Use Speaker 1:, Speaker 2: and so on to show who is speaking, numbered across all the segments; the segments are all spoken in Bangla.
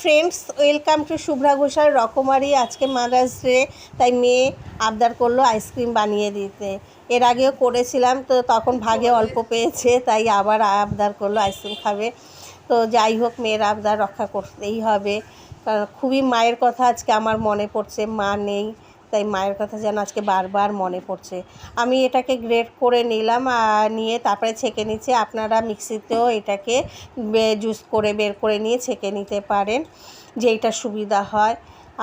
Speaker 1: Friends welcome to Shubhra Ghoshal রকমারি, আজকে মাদার্স ডে, তাই মেয়ে আবদার করল আইসক্রিম বানিয়ে দিতে। এর আগেও করেছিলাম, তো তখন ভাগে অল্প পেয়েছে, তাই আবার আবদার করল আইসক্রিম খাবে। তো যাই হোক, মেয়ের আবদার রক্ষা করতেই হবে। কারণ খুবই মায়ের কথা আজকে আমার মনে পড়ছে, মা নেই। তাই মায়ের কথা যেন আজকে বারবার মনে পড়ছে। আমি এটাকে গ্রেট করে নিলাম আর নিয়ে তারপরে ছেঁকে নিচ্ছে। আপনারা মিক্সিতেও এটাকে জুস করে বের করে নিয়ে ছেঁকে নিতে পারেন যেইটা সুবিধা হয়।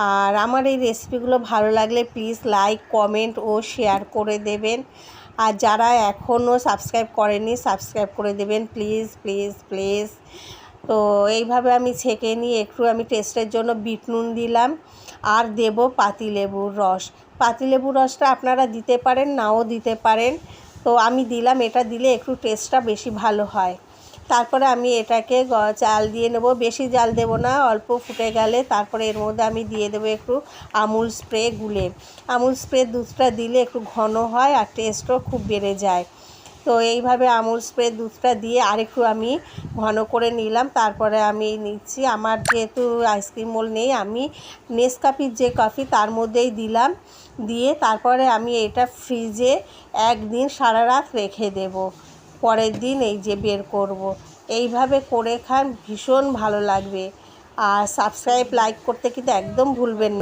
Speaker 1: আর আমার এই রেসিপিগুলো ভালো লাগলে প্লিজ লাইক, কমেন্ট ও শেয়ার করে দেবেন। আর যারা এখনও সাবস্ক্রাইব করেনি সাবস্ক্রাইব করে দেবেন। Please please please. তো এইভাবে আমি ছেঁকে নিয়ে একটু আমি টেস্টের জন্য বিট নুন দিলাম। আর দেব পাতিলেবুর রস। পাতিলেবুর রসটা আপনারা দিতে পারেন, নাও দিতে পারেন। তো আমি দিলাম, এটা দিলে একটু টেস্টটা বেশি ভালো হয়। তারপরে আমি এটাকে চাল দিয়ে নেব। বেশি জাল দেব না, অল্প ফুটে গেলে তারপরে এর মধ্যে আমি দিয়ে দেবো একটু আমুল স্প্রে গুলে। আমুল স্প্রে দুধটা দিলে একটু ঘন হয় আর টেস্টও খুব বেড়ে যায়। তো এইভাবে আমুল স্প্রে দুধটা দিয়ে আরেকটু আমি ঘন করে নিলাম। তারপরে আমি নিচ্ছি। আমার যেহেতু আইসক্রিম মোল নেই, আমি নেসকাফির যে কফি তার মধ্যেই দিলাম। দিয়ে তারপরে আমি এটা ফ্রিজে একদিন সারা রাত রেখে দেব। পরের দিন এই যে বের করব। এইভাবে করে খান, ভীষণ ভালো লাগবে। আর সাবস্ক্রাইব, লাইক করতে কিন্তু একদম ভুলবেন।